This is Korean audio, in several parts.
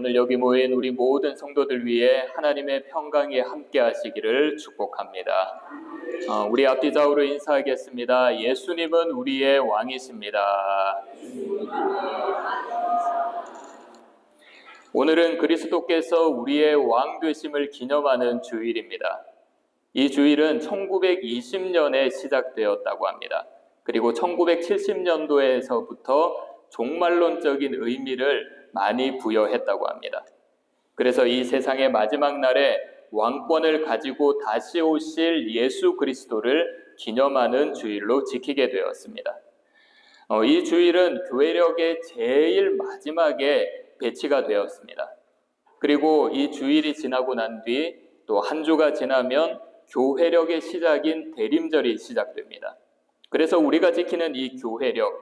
오늘 여기 모인 우리 모든 성도들 위해 하나님의 평강이 함께 하시기를 축복합니다. 어, 우리 앞뒤 좌우로 인사하겠습니다. 예수님은 우리의 왕이십니다. 오늘은 그리스도께서 우리의 왕 되심을 기념하는 주일입니다. 이 주일은 1920년에 시작되었다고 합니다. 그리고 1970년도에서부터 종말론적인 의미를 많이 부여했다고 합니다. 그래서 이 세상의 마지막 날에 왕권을 가지고 다시 오실 예수 그리스도를 기념하는 주일로 지키게 되었습니다. 어, 이 주일은 교회력의 제일 마지막에 배치가 되었습니다. 그리고 이 주일이 지나고 난 뒤 또 한 주가 지나면 교회력의 시작인 대림절이 시작됩니다. 그래서 우리가 지키는 이 교회력,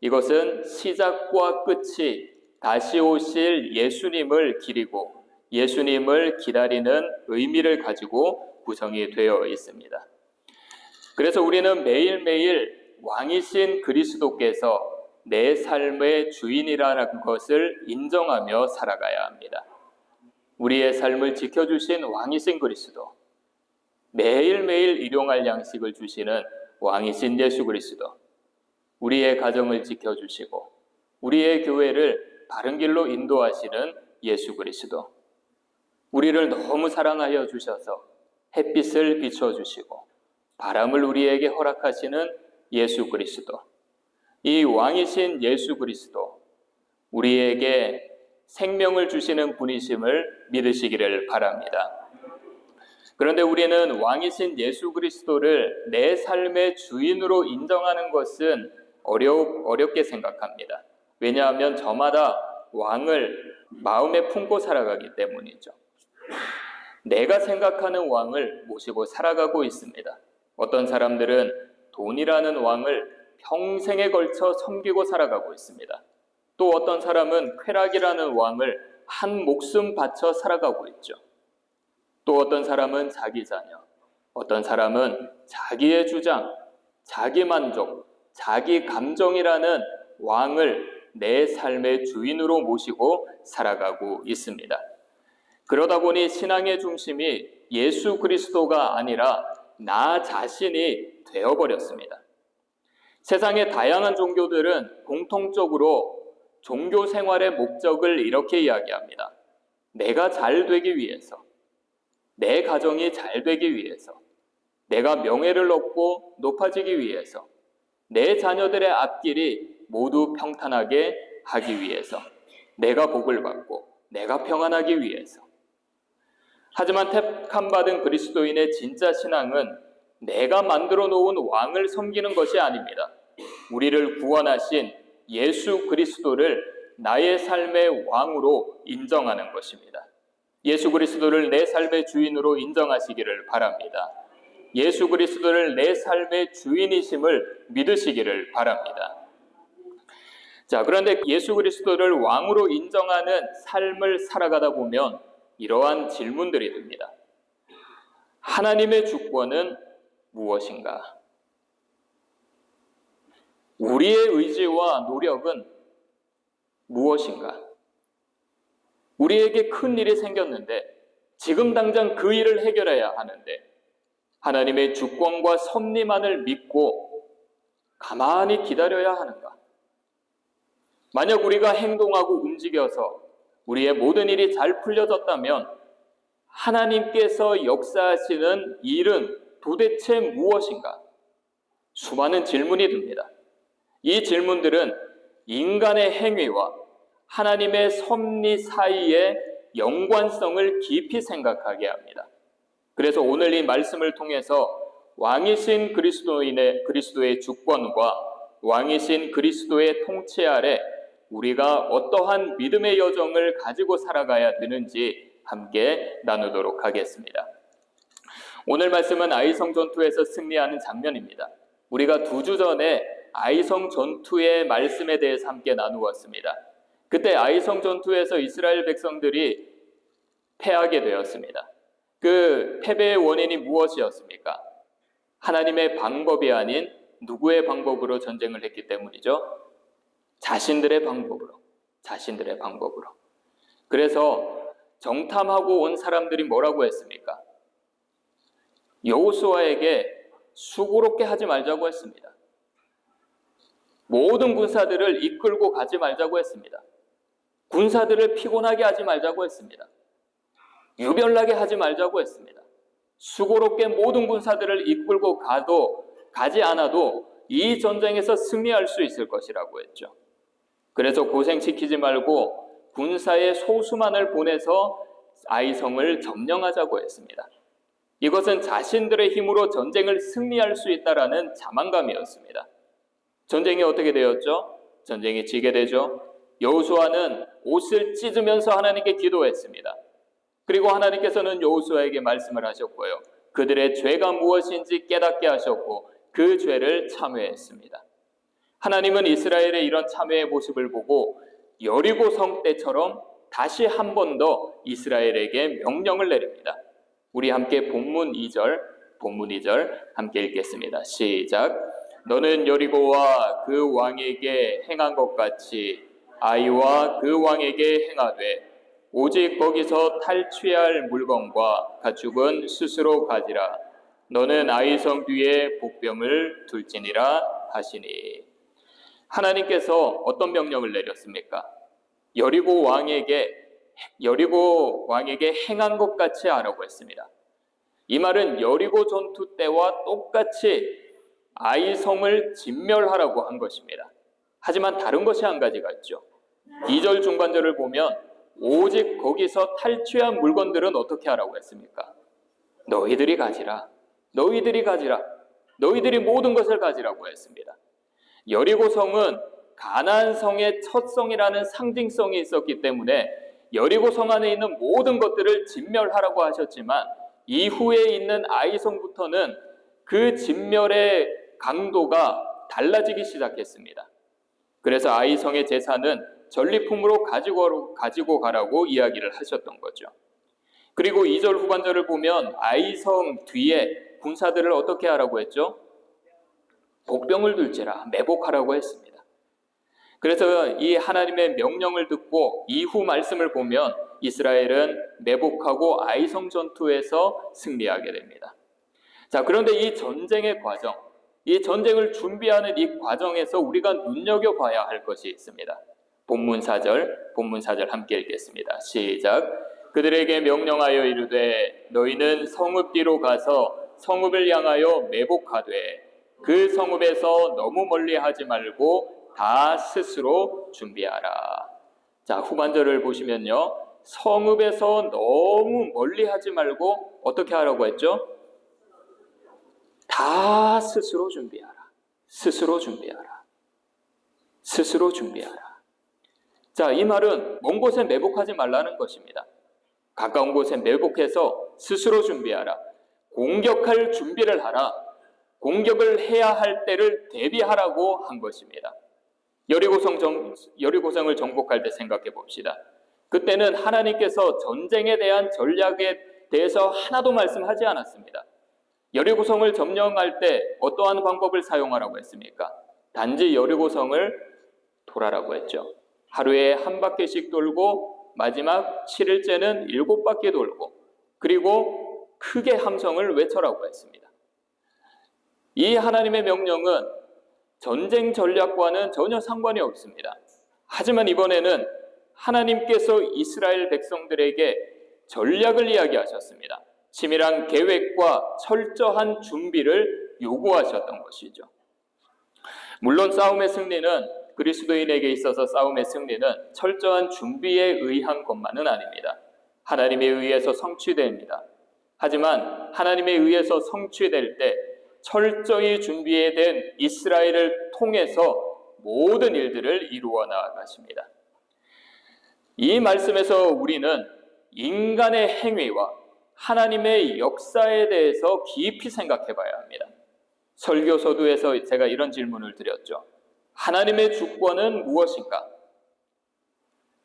이것은 시작과 끝이 다시 오실 예수님을 기리고 예수님을 기다리는 의미를 가지고 구성이 되어 있습니다. 그래서 우리는 매일매일 왕이신 그리스도께서 내 삶의 주인이라는 것을 인정하며 살아가야 합니다. 우리의 삶을 지켜주신 왕이신 그리스도, 매일매일 일용할 양식을 주시는 왕이신 예수 그리스도, 우리의 가정을 지켜주시고 우리의 교회를 바른 길로 인도하시는 예수 그리스도. 우리를 너무 사랑하여 주셔서 햇빛을 비춰 주시고 바람을 우리에게 허락하시는 예수 그리스도. 이 왕이신 예수 그리스도. 우리에게 생명을 주시는 분이심을 믿으시기를 바랍니다. 그런데 우리는 왕이신 예수 그리스도를 내 삶의 주인으로 인정하는 것은 어려, 어렵게 생각합니다. 왜냐하면 저마다 왕을 마음에 품고 살아가기 때문이죠. 내가 생각하는 왕을 모시고 살아가고 있습니다. 어떤 사람들은 돈이라는 왕을 평생에 걸쳐 섬기고 살아가고 있습니다. 또 어떤 사람은 쾌락이라는 왕을 한 목숨 바쳐 살아가고 있죠. 또 어떤 사람은 자기 자녀, 어떤 사람은 자기의 주장, 자기 만족, 자기 감정이라는 왕을 내 삶의 주인으로 모시고 살아가고 있습니다. 그러다 보니 신앙의 중심이 예수 그리스도가 아니라 나 자신이 되어버렸습니다. 세상의 다양한 종교들은 공통적으로 종교 생활의 목적을 이렇게 이야기합니다. 내가 잘 되기 위해서, 내 가정이 잘 되기 위해서, 내가 명예를 얻고 높아지기 위해서, 내 자녀들의 앞길이 모두 평탄하게 하기 위해서, 내가 복을 받고 내가 평안하기 위해서. 하지만 택함 받은 그리스도인의 진짜 신앙은 내가 만들어 놓은 왕을 섬기는 것이 아닙니다. 우리를 구원하신 예수 그리스도를 나의 삶의 왕으로 인정하는 것입니다. 예수 그리스도를 내 삶의 주인으로 인정하시기를 바랍니다. 예수 그리스도를 내 삶의 주인이심을 믿으시기를 바랍니다. 자, 그런데 예수 그리스도를 왕으로 인정하는 삶을 살아가다 보면 이러한 질문들이 듭니다. 하나님의 주권은 무엇인가? 우리의 의지와 노력은 무엇인가? 우리에게 큰 일이 생겼는데 지금 당장 그 일을 해결해야 하는데 하나님의 주권과 섭리만을 믿고 가만히 기다려야 하는가? 만약 우리가 행동하고 움직여서 우리의 모든 일이 잘 풀려졌다면 하나님께서 역사하시는 일은 도대체 무엇인가? 수많은 질문이 듭니다. 이 질문들은 인간의 행위와 하나님의 섭리 사이의 연관성을 깊이 생각하게 합니다. 그래서 오늘 이 말씀을 통해서 왕이신 그리스도인의 그리스도의 주권과 왕이신 그리스도의 통치 아래 우리가 어떠한 믿음의 여정을 가지고 살아가야 되는지 함께 나누도록 하겠습니다. 오늘 말씀은 아이성 전투에서 승리하는 장면입니다. 우리가 두 주 전에 아이성 전투의 말씀에 대해서 함께 나누었습니다. 그때 아이성 전투에서 이스라엘 백성들이 패하게 되었습니다. 그 패배의 원인이 무엇이었습니까? 하나님의 방법이 아닌 누구의 방법으로 전쟁을 했기 때문이죠. 자신들의 방법으로, 자신들의 방법으로. 그래서 정탐하고 온 사람들이 뭐라고 했습니까? 여호수아에게 수고롭게 하지 말자고 했습니다. 모든 군사들을 이끌고 가지 말자고 했습니다. 군사들을 피곤하게 하지 말자고 했습니다. 유별나게 하지 말자고 했습니다. 수고롭게 모든 군사들을 이끌고 가도 가지 않아도 이 전쟁에서 승리할 수 있을 것이라고 했죠. 그래서 고생시키지 말고 군사의 소수만을 보내서 아이성을 점령하자고 했습니다. 이것은 자신들의 힘으로 전쟁을 승리할 수 있다라는 자만감이었습니다. 전쟁이 어떻게 되었죠? 전쟁이 지게 되죠. 여호수아는 옷을 찢으면서 하나님께 기도했습니다. 그리고 하나님께서는 여호수아에게 말씀을 하셨고요. 그들의 죄가 무엇인지 깨닫게 하셨고 그 죄를 참회했습니다. 하나님은 이스라엘의 이런 참회의 모습을 보고 여리고 성 때처럼 다시 한 번 더 이스라엘에게 명령을 내립니다. 우리 함께 본문 2절, 본문 2절 함께 읽겠습니다. 시작. 너는 여리고와 그 왕에게 행한 것 같이 아이와 그 왕에게 행하되 오직 거기서 탈취할 물건과 가축은 스스로 가지라. 너는 아이성 뒤에 복병을 둘지니라 하시니. 하나님께서 어떤 명령을 내렸습니까? 여리고 왕에게 여리고 왕에게 행한 것 같이 하라고 했습니다. 이 말은 여리고 전투 때와 똑같이 아이 성을 진멸하라고 한 것입니다. 하지만 다른 것이 한 가지가 있죠. 2절 중반절을 보면 오직 거기서 탈취한 물건들은 어떻게 하라고 했습니까? 너희들이 가지라. 너희들이 가지라. 너희들이 모든 것을 가지라고 했습니다. 여리고 성은 가나안 성의 첫 성이라는 상징성이 있었기 때문에 여리고 성 안에 있는 모든 것들을 진멸하라고 하셨지만 이후에 있는 아이성부터는 그 진멸의 강도가 달라지기 시작했습니다. 그래서 아이성의 재산은 전리품으로 가지고, 가지고 가라고 이야기를 하셨던 거죠. 그리고 2절 후반절을 보면 아이성 뒤에 군사들을 어떻게 하라고 했죠? 복병을 둘지라 매복하라고 했습니다. 그래서 이 하나님의 명령을 듣고 이후 말씀을 보면 이스라엘은 매복하고 아이성 전투에서 승리하게 됩니다. 자, 그런데 이 전쟁의 과정, 이 전쟁을 준비하는 이 과정에서 우리가 눈여겨봐야 할 것이 있습니다. 본문 4절, 본문 4절 함께 읽겠습니다. 시작. 그들에게 명령하여 이르되 너희는 성읍 뒤로 가서 성읍을 향하여 매복하되 그 성읍에서 너무 멀리 하지 말고 다 스스로 준비하라. 자, 후반절을 보시면요. 성읍에서 너무 멀리 하지 말고 어떻게 하라고 했죠? 다 스스로 준비하라. 스스로 준비하라. 스스로 준비하라. 자, 이 말은 먼 곳에 매복하지 말라는 것입니다. 가까운 곳에 매복해서 스스로 준비하라. 공격할 준비를 하라. 공격을 해야 할 때를 대비하라고 한 것입니다. 여리고성 정, 여리고성을 정복할 때 생각해 봅시다. 그때는 하나님께서 전쟁에 대한 전략에 대해서 하나도 말씀하지 않았습니다. 여리고성을 점령할 때 어떠한 방법을 사용하라고 했습니까? 단지 여리고성을 돌아라고 했죠. 하루에 한 바퀴씩 돌고 마지막 7일째는 일곱 바퀴 돌고 그리고 크게 함성을 외쳐라고 했습니다. 이 하나님의 명령은 전쟁 전략과는 전혀 상관이 없습니다. 하지만 이번에는 하나님께서 이스라엘 백성들에게 전략을 이야기하셨습니다. 치밀한 계획과 철저한 준비를 요구하셨던 것이죠. 물론 싸움의 승리는 그리스도인에게 있어서 싸움의 승리는 철저한 준비에 의한 것만은 아닙니다. 하나님에 의해서 성취됩니다. 하지만 하나님에 의해서 성취될 때 철저히 준비된 이스라엘을 통해서 모든 일들을 이루어 나아가십니다. 이 말씀에서 우리는 인간의 행위와 하나님의 역사에 대해서 깊이 생각해 봐야 합니다. 설교 서두에서 제가 이런 질문을 드렸죠. 하나님의 주권은 무엇인가?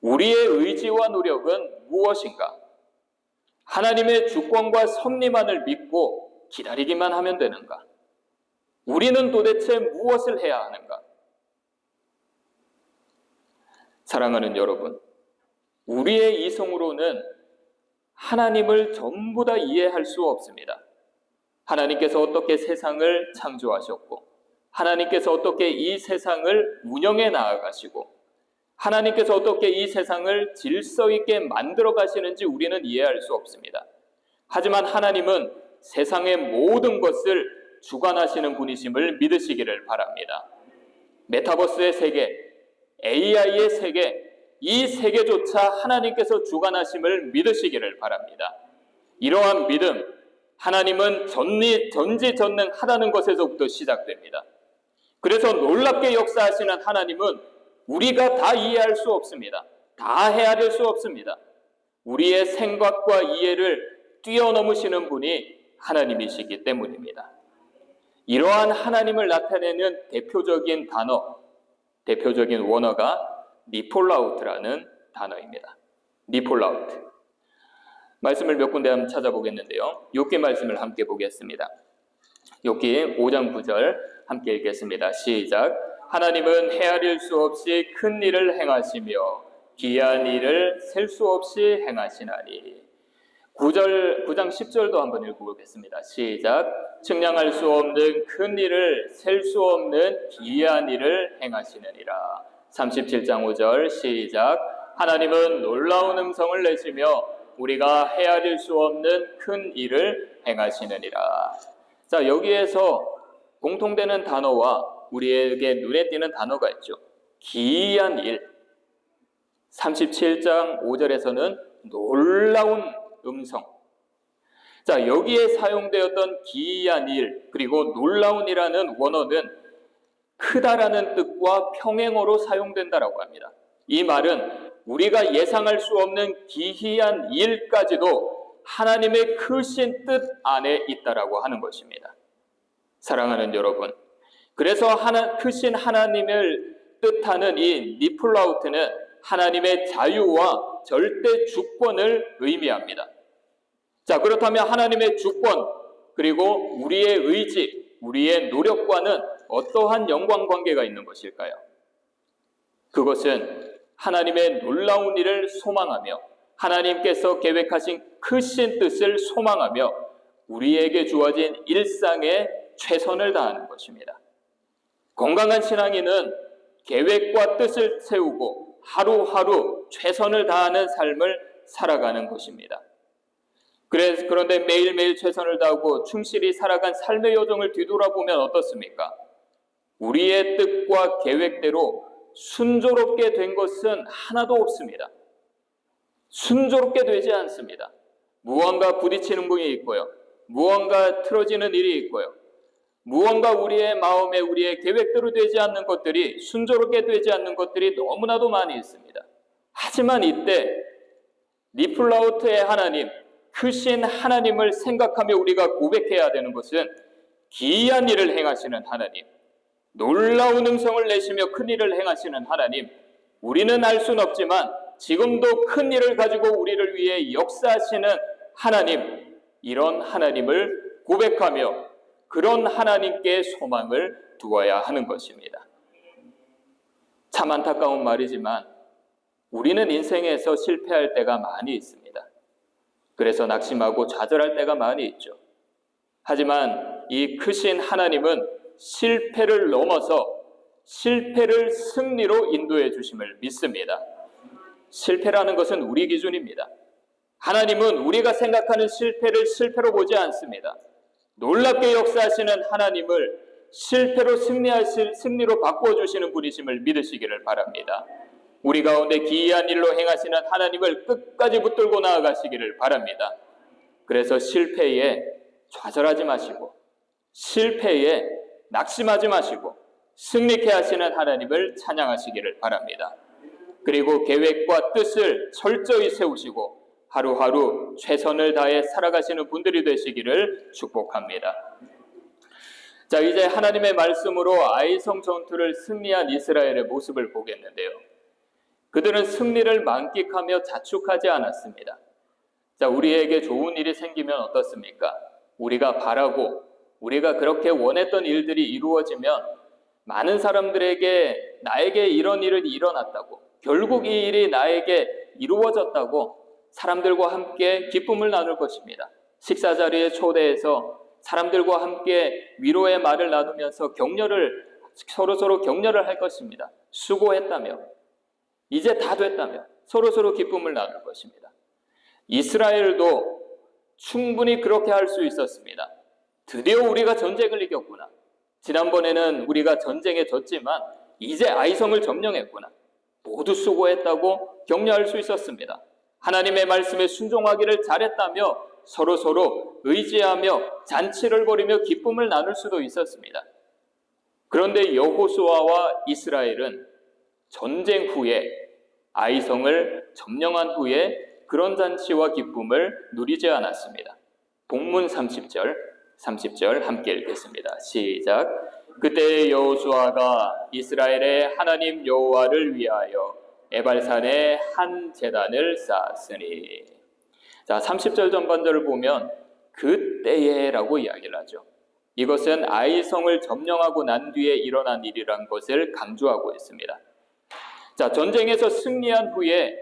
우리의 의지와 노력은 무엇인가? 하나님의 주권과 섭리만을 믿고 기다리기만 하면 되는가? 우리는 도대체 무엇을 해야 하는가? 사랑하는 여러분, 우리의 이성으로는 하나님을 전부 다 이해할 수 없습니다. 하나님께서 어떻게 세상을 창조하셨고, 하나님께서 어떻게 이 세상을 운영해 나아가시고, 하나님께서 어떻게 이 세상을 질서 있게 만들어 가시는지 우리는 이해할 수 없습니다. 하지만 하나님은 세상의 모든 것을 주관하시는 분이심을 믿으시기를 바랍니다. 메타버스의 세계, AI의 세계, 이 세계조차 하나님께서 주관하심을 믿으시기를 바랍니다. 이러한 믿음, 하나님은 전리, 전지전능하다는 것에서부터 시작됩니다. 그래서 놀랍게 역사하시는 하나님은 우리가 다 이해할 수 없습니다. 다 헤아릴 수 없습니다. 우리의 생각과 이해를 뛰어넘으시는 분이 하나님이시기 때문입니다. 이러한 하나님을 나타내는 대표적인 단어, 대표적인 원어가 니폴라우트라는 단어입니다. 니폴라우트. 말씀을 몇 군데 한번 찾아보겠는데요. 욥기 말씀을 함께 보겠습니다. 욥기 5장 9절 함께 읽겠습니다. 시작. 하나님은 헤아릴 수 없이 큰 일을 행하시며 기이한 일을 셀 수 없이 행하시나니. 9절 9장 10절도 한번 읽어보겠습니다. 시작. 측량할 수 없는 큰 일을 셀 수 없는 기이한 일을 행하시느니라. 37장 5절 시작. 하나님은 놀라운 음성을 내시며 우리가 헤아릴 수 없는 큰 일을 행하시느니라. 자, 여기에서 공통되는 단어와 우리에게 눈에 띄는 단어가 있죠. 기이한 일. 37장 5절에서는 놀라운 음성. 자, 여기에 사용되었던 기이한 일, 그리고 놀라운이라는 원어는 크다라는 뜻과 평행어로 사용된다라고 합니다. 이 말은 우리가 예상할 수 없는 기이한 일까지도 하나님의 크신 뜻 안에 있다라고 하는 것입니다. 사랑하는 여러분, 그래서 하나, 크신 하나님을 뜻하는 이 니플라우트는 하나님의 자유와 절대 주권을 의미합니다. 자, 그렇다면 하나님의 주권, 그리고 우리의 의지, 우리의 노력과는 어떠한 연관 관계가 있는 것일까요? 그것은 하나님의 놀라운 일을 소망하며 하나님께서 계획하신 크신 뜻을 소망하며 우리에게 주어진 일상에 최선을 다하는 것입니다. 건강한 신앙인은 계획과 뜻을 세우고 하루하루 최선을 다하는 삶을 살아가는 것입니다. 그런데 매일매일 최선을 다하고 충실히 살아간 삶의 여정을 뒤돌아보면 어떻습니까? 우리의 뜻과 계획대로 순조롭게 된 것은 하나도 없습니다. 순조롭게 되지 않습니다. 무언가 부딪히는 분이 있고요. 무언가 틀어지는 일이 있고요. 무언가 우리의 마음에 우리의 계획대로 되지 않는 것들이 순조롭게 되지 않는 것들이 너무나도 많이 있습니다. 하지만 이때 리플라우트의 하나님, 크신 하나님을 생각하며 우리가 고백해야 되는 것은 기이한 일을 행하시는 하나님, 놀라운 음성을 내시며 큰 일을 행하시는 하나님, 우리는 알 수는 없지만 지금도 큰 일을 가지고 우리를 위해 역사하시는 하나님, 이런 하나님을 고백하며 그런 하나님께 소망을 두어야 하는 것입니다. 참 안타까운 말이지만 우리는 인생에서 실패할 때가 많이 있습니다. 그래서 낙심하고 좌절할 때가 많이 있죠. 하지만 이 크신 하나님은 실패를 넘어서 실패를 승리로 인도해 주심을 믿습니다. 실패라는 것은 우리 기준입니다. 하나님은 우리가 생각하는 실패를 실패로 보지 않습니다. 놀랍게 역사하시는 하나님을 실패로 승리하실 승리로 바꾸어 주시는 분이심을 믿으시기를 바랍니다. 우리 가운데 기이한 일로 행하시는 하나님을 끝까지 붙들고 나아가시기를 바랍니다. 그래서 실패에 좌절하지 마시고 실패에 낙심하지 마시고 승리케 하시는 하나님을 찬양하시기를 바랍니다. 그리고 계획과 뜻을 철저히 세우시고 하루하루 최선을 다해 살아가시는 분들이 되시기를 축복합니다. 자, 이제 하나님의 말씀으로 아이성 전투를 승리한 이스라엘의 모습을 보겠는데요. 그들은 승리를 만끽하며 자축하지 않았습니다. 자, 우리에게 좋은 일이 생기면 어떻습니까? 우리가 바라고 우리가 그렇게 원했던 일들이 이루어지면 많은 사람들에게 나에게 이런 일이 일어났다고 결국 이 일이 나에게 이루어졌다고 사람들과 함께 기쁨을 나눌 것입니다. 식사 자리에 초대해서 사람들과 함께 위로의 말을 나누면서 격려를 서로 서로 격려를 할 것입니다. 수고했다며 이제 다 됐다며 서로 서로 기쁨을 나눌 것입니다. 이스라엘도 충분히 그렇게 할 수 있었습니다. 드디어 우리가 전쟁을 이겼구나. 지난번에는 우리가 전쟁에 졌지만 이제 아이성을 점령했구나. 모두 수고했다고 격려할 수 있었습니다. 하나님의 말씀에 순종하기를 잘했다며 서로 서로 의지하며 잔치를 벌이며 기쁨을 나눌 수도 있었습니다. 그런데 여호수아와 이스라엘은 전쟁 후에 아이성을 점령한 후에 그런 잔치와 기쁨을 누리지 않았습니다. 본문 30절, 30절 함께 읽겠습니다. 시작. 그때 여호수아가 이스라엘의 하나님 여호와를 위하여 에발산에 한 제단을 쌓았으니 자 30절 전반절을 보면 그때에라고 이야기를 하죠. 이것은 아이성을 점령하고 난 뒤에 일어난 일이란 것을 강조하고 있습니다. 자 전쟁에서 승리한 후에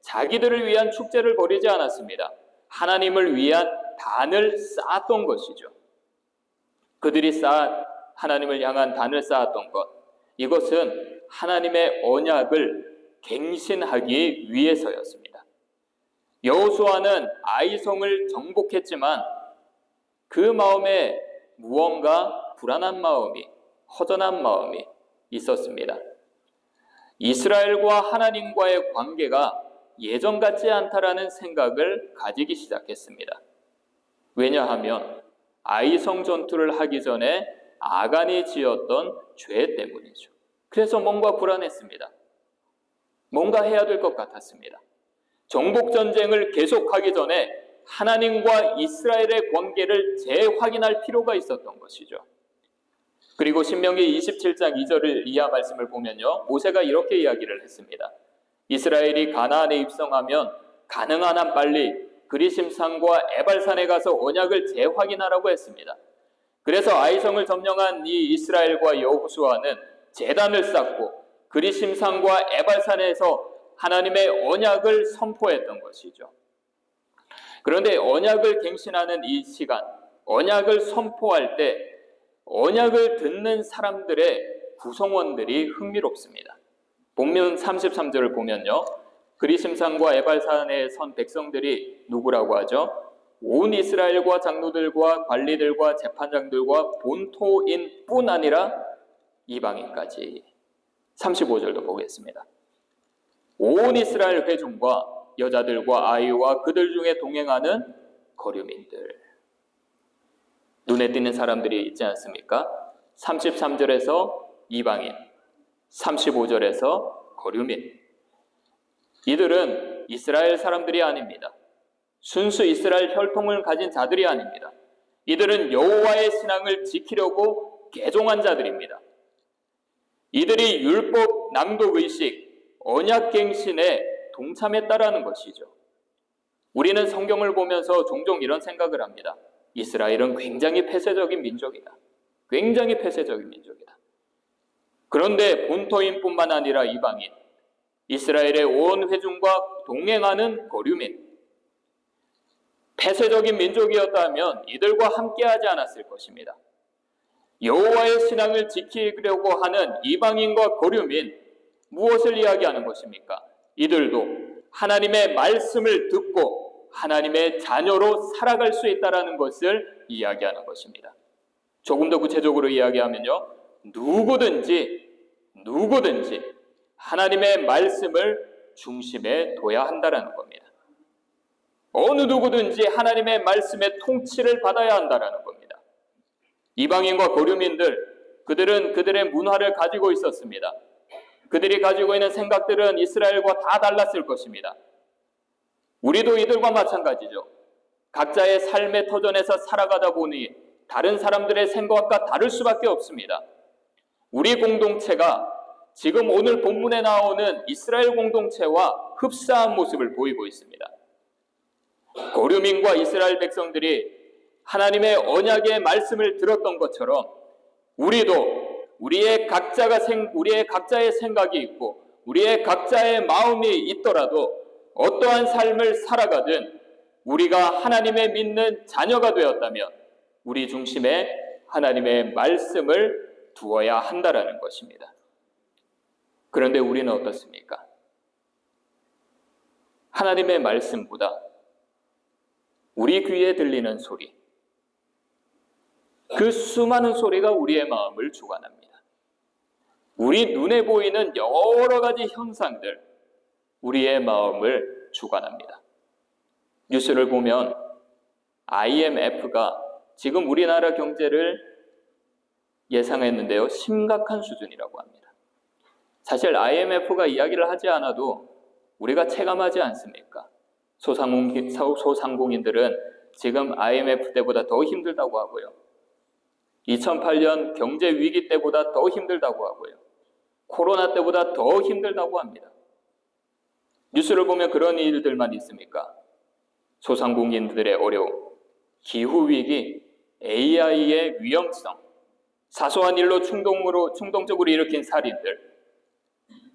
자기들을 위한 축제를 벌이지 않았습니다. 하나님을 위한 단을 쌓았던 것이죠. 그들이 쌓 하나님을 향한 단을 쌓았던 것 이것은 하나님의 언약을 갱신하기 위해서였습니다. 여호수아는 아이성을 정복했지만 그 마음에 무언가 불안한 마음이 허전한 마음이 있었습니다. 이스라엘과 하나님과의 관계가 예전 같지 않다라는 생각을 가지기 시작했습니다. 왜냐하면 아이성 전투를 하기 전에 아간이 지었던 죄 때문이죠. 그래서 뭔가 불안했습니다. 뭔가 해야 될 것 같았습니다. 정복 전쟁을 계속하기 전에 하나님과 이스라엘의 관계를 재확인할 필요가 있었던 것이죠. 그리고 신명기 27장 2절을 이하 말씀을 보면요. 모세가 이렇게 이야기를 했습니다. 이스라엘이 가나안에 입성하면 가능한 한 빨리 그리심산과 에발산에 가서 언약을 재확인하라고 했습니다. 그래서 아이성을 점령한 이 이스라엘과 여호수아는 재단을 쌓고 그리심산과 에발산에서 하나님의 언약을 선포했던 것이죠. 그런데 언약을 갱신하는 이 시간, 언약을 선포할 때 언약을 듣는 사람들의 구성원들이 흥미롭습니다. 본문 33절을 보면요. 그리심산과 에발산에 선 백성들이 누구라고 하죠? 온 이스라엘과 장로들과 관리들과 재판장들과 본토인뿐 아니라 이방인까지 35절도 보겠습니다. 온 이스라엘 회중과 여자들과 아이와 그들 중에 동행하는 거류민들 눈에 띄는 사람들이 있지 않습니까? 33절에서 이방인 35절에서 거류민 이들은 이스라엘 사람들이 아닙니다. 순수 이스라엘 혈통을 가진 자들이 아닙니다. 이들은 여호와의 신앙을 지키려고 개종한 자들입니다. 이들이 율법 낭독 의식, 언약 갱신에 동참했다라는 것이죠. 우리는 성경을 보면서 종종 이런 생각을 합니다. 이스라엘은 굉장히 폐쇄적인 민족이다. 굉장히 폐쇄적인 민족이다. 그런데 본토인뿐만 아니라 이방인, 이스라엘의 온 회중과 동행하는 거류민, 폐쇄적인 민족이었다면 이들과 함께하지 않았을 것입니다. 여호와의 신앙을 지키려고 하는 이방인과 거류민 무엇을 이야기하는 것입니까? 이들도 하나님의 말씀을 듣고 하나님의 자녀로 살아갈 수 있다라는 것을 이야기하는 것입니다. 조금 더 구체적으로 이야기하면요. 누구든지 누구든지 하나님의 말씀을 중심에 둬야 한다라는 겁니다. 어느 누구든지 하나님의 말씀의 통치를 받아야 한다라는 겁니다. 이방인과 고류민들 그들은 그들의 문화를 가지고 있었습니다. 그들이 가지고 있는 생각들은 이스라엘과 다 달랐을 것입니다. 우리도 이들과 마찬가지죠. 각자의 삶의 터전에서 살아가다 보니 다른 사람들의 생각과 다를 수밖에 없습니다. 우리 공동체가 지금 오늘 본문에 나오는 이스라엘 공동체와 흡사한 모습을 보이고 있습니다. 고류민과 이스라엘 백성들이 하나님의 언약의 말씀을 들었던 것처럼 우리도 우리의 각자가 생 우리의 각자의 생각이 있고 우리의 각자의 마음이 있더라도 어떠한 삶을 살아가든 우리가 하나님의 믿는 자녀가 되었다면 우리 중심에 하나님의 말씀을 두어야 한다라는 것입니다. 그런데 우리는 어떻습니까? 하나님의 말씀보다 우리 귀에 들리는 소리, 그 수많은 소리가 우리의 마음을 주관합니다. 우리 눈에 보이는 여러 가지 현상들, 우리의 마음을 주관합니다. 뉴스를 보면 IMF가 지금 우리나라 경제를 예상했는데요. 심각한 수준이라고 합니다. 사실 IMF가 이야기를 하지 않아도 우리가 체감하지 않습니까? 소상공인, 소상공인들은 지금 IMF 때보다 더 힘들다고 하고요. 2008년 경제 위기 때보다 더 힘들다고 하고요. 코로나 때보다 더 힘들다고 합니다. 뉴스를 보면 그런 일들만 있습니까? 소상공인들의 어려움, 기후위기, AI의 위험성, 사소한 일로 충동으로, 충동적으로 일으킨 살인들,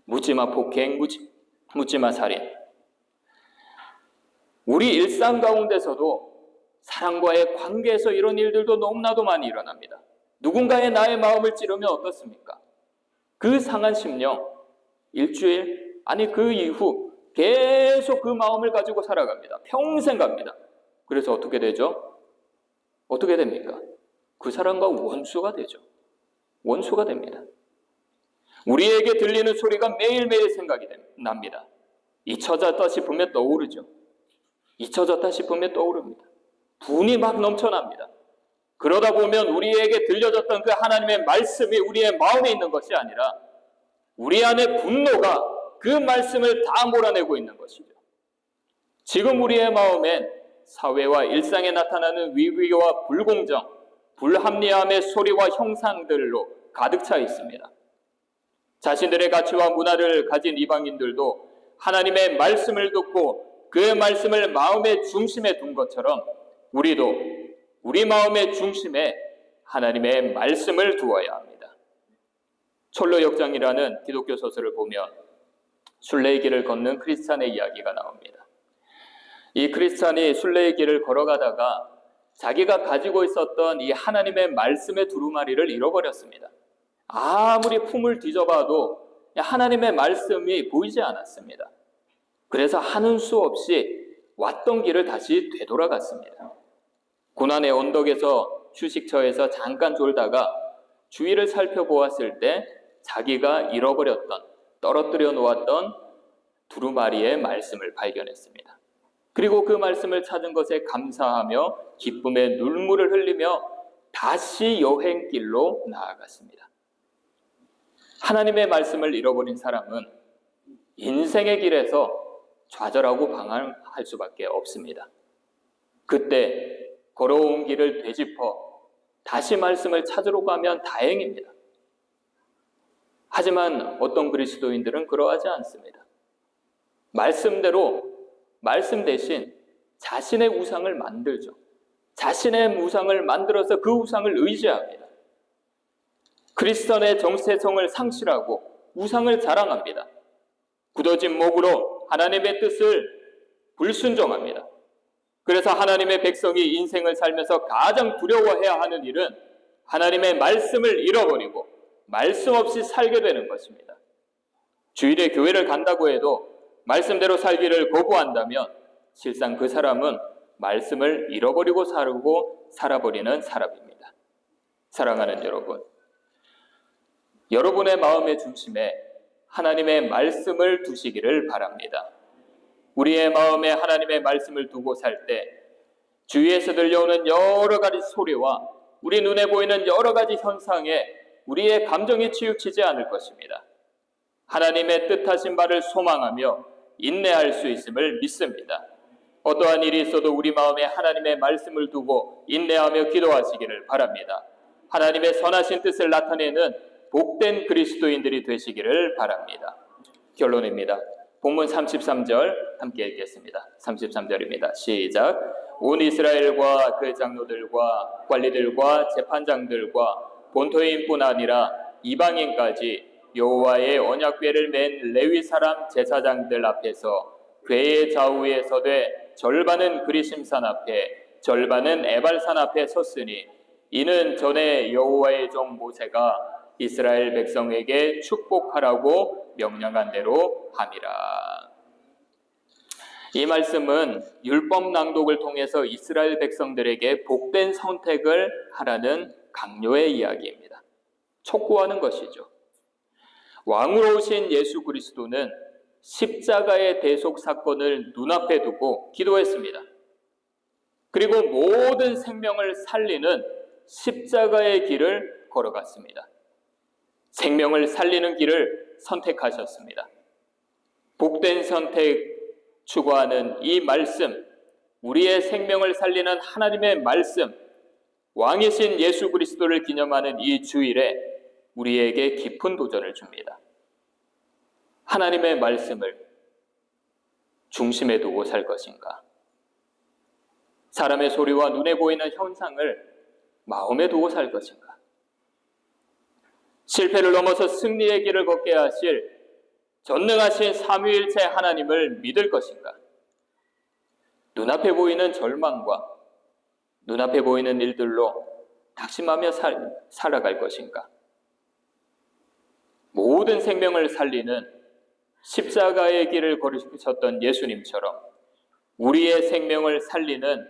묻지마 폭행, 묻지, 묻지마 살인. 우리 일상 가운데서도 사랑과의 관계에서 이런 일들도 너무나도 많이 일어납니다. 누군가의 나의 마음을 찌르면 어떻습니까? 그 상한 심령, 일주일, 아니 그 이후 계속 그 마음을 가지고 살아갑니다. 평생 갑니다. 그래서 어떻게 되죠? 어떻게 됩니까? 그 사람과 원수가 되죠. 원수가 됩니다. 우리에게 들리는 소리가 매일매일 생각이 납니다. 잊혀졌다 싶으면 떠오르죠. 잊혀졌다 싶으면 떠오릅니다. 분이 막 넘쳐납니다. 그러다 보면 우리에게 들려졌던 그 하나님의 말씀이 우리의 마음에 있는 것이 아니라 우리 안에 분노가 그 말씀을 다 몰아내고 있는 것이죠. 지금 우리의 마음엔 사회와 일상에 나타나는 위기와 불공정, 불합리함의 소리와 형상들로 가득 차 있습니다. 자신들의 가치와 문화를 가진 이방인들도 하나님의 말씀을 듣고 그 말씀을 마음의 중심에 둔 것처럼 우리도 우리 마음의 중심에 하나님의 말씀을 두어야 합니다. 철로 역장이라는 기독교 소설을 보면 순례의 길을 걷는 크리스찬의 이야기가 나옵니다. 이 크리스찬이 순례의 길을 걸어가다가 자기가 가지고 있었던 이 하나님의 말씀의 두루마리를 잃어버렸습니다. 아무리 품을 뒤져봐도 하나님의 말씀이 보이지 않았습니다. 그래서 하는 수 없이 왔던 길을 다시 되돌아갔습니다. 고난의 언덕에서 휴식처에서 잠깐 졸다가 주위를 살펴보았을 때 자기가 잃어버렸던 떨어뜨려 놓았던 두루마리의 말씀을 발견했습니다. 그리고 그 말씀을 찾은 것에 감사하며 기쁨의 눈물을 흘리며 다시 여행길로 나아갔습니다. 하나님의 말씀을 잃어버린 사람은 인생의 길에서 좌절하고 방황할 수밖에 없습니다. 그때 걸어온 길을 되짚어 다시 말씀을 찾으러 가면 다행입니다. 하지만 어떤 그리스도인들은 그러하지 않습니다. 말씀대로 말씀 대신 자신의 우상을 만들죠. 자신의 우상을 만들어서 그 우상을 의지합니다. 크리스천의 정체성을 상실하고 우상을 자랑합니다. 굳어진 목으로 하나님의 뜻을 불순종합니다. 그래서 하나님의 백성이 인생을 살면서 가장 두려워해야 하는 일은 하나님의 말씀을 잃어버리고 말씀 없이 살게 되는 것입니다. 주일에 교회를 간다고 해도 말씀대로 살기를 거부한다면 실상 그 사람은 말씀을 잃어버리고 살고 살아버리는 사람입니다. 사랑하는 여러분, 여러분의 마음의 중심에 하나님의 말씀을 두시기를 바랍니다. 우리의 마음에 하나님의 말씀을 두고 살 때 주위에서 들려오는 여러 가지 소리와 우리 눈에 보이는 여러 가지 현상에 우리의 감정이 치우치지 않을 것입니다. 하나님의 뜻하신 바를 소망하며 인내할 수 있음을 믿습니다. 어떠한 일이 있어도 우리 마음에 하나님의 말씀을 두고 인내하며 기도하시기를 바랍니다. 하나님의 선하신 뜻을 나타내는 복된 그리스도인들이 되시기를 바랍니다. 결론입니다. 본문 33절 함께 읽겠습니다. 33절입니다. 시작. 온 이스라엘과 그 장로들과 관리들과 재판장들과 본토인뿐 아니라 이방인까지 여호와의 언약궤를 맨 레위 사람 제사장들 앞에서 괴의 좌우에 서되 절반은 그리심산 앞에 절반은 에발산 앞에 섰으니 이는 전에 여호와의 종 모세가 이스라엘 백성에게 축복하라고 명령한 대로 함이라. 이 말씀은 율법 낭독을 통해서 이스라엘 백성들에게 복된 선택을 하라는 강요의 이야기입니다. 촉구하는 것이죠. 왕으로 오신 예수 그리스도는 십자가의 대속 사건을 눈앞에 두고 기도했습니다. 그리고 모든 생명을 살리는 십자가의 길을 걸어갔습니다. 생명을 살리는 길을 선택하셨습니다. 복된 선택 추구하는 이 말씀, 우리의 생명을 살리는 하나님의 말씀, 왕이신 예수 그리스도를 기념하는 이 주일에 우리에게 깊은 도전을 줍니다. 하나님의 말씀을 중심에 두고 살 것인가? 사람의 소리와 눈에 보이는 현상을 마음에 두고 살 것인가? 실패를 넘어서 승리의 길을 걷게 하실 전능하신 삼위일체 하나님을 믿을 것인가? 눈앞에 보이는 절망과 눈앞에 보이는 일들로 낙심하며 살, 살아갈 것인가? 모든 생명을 살리는 십자가의 길을 걸으셨던 예수님처럼 우리의 생명을 살리는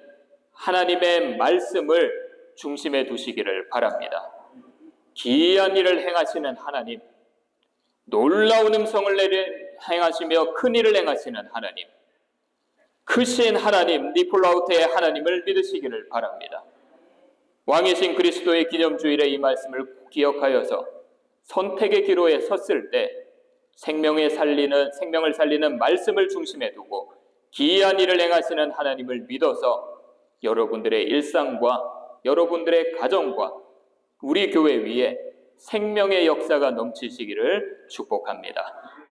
하나님의 말씀을 중심에 두시기를 바랍니다. 기이한 일을 행하시는 하나님, 놀라운 음성을 내리 행하시며 큰 일을 행하시는 하나님, 크신 하나님, 니폴라우트의 하나님을 믿으시기를 바랍니다. 왕이신 그리스도의 기념주일에 이 말씀을 기억하여서 선택의 기로에 섰을 때 생명에 살리는 생명을 살리는 말씀을 중심에 두고 기이한 일을 행하시는 하나님을 믿어서 여러분들의 일상과 여러분들의 가정과 우리 교회 위에 생명의 역사가 넘치시기를 축복합니다.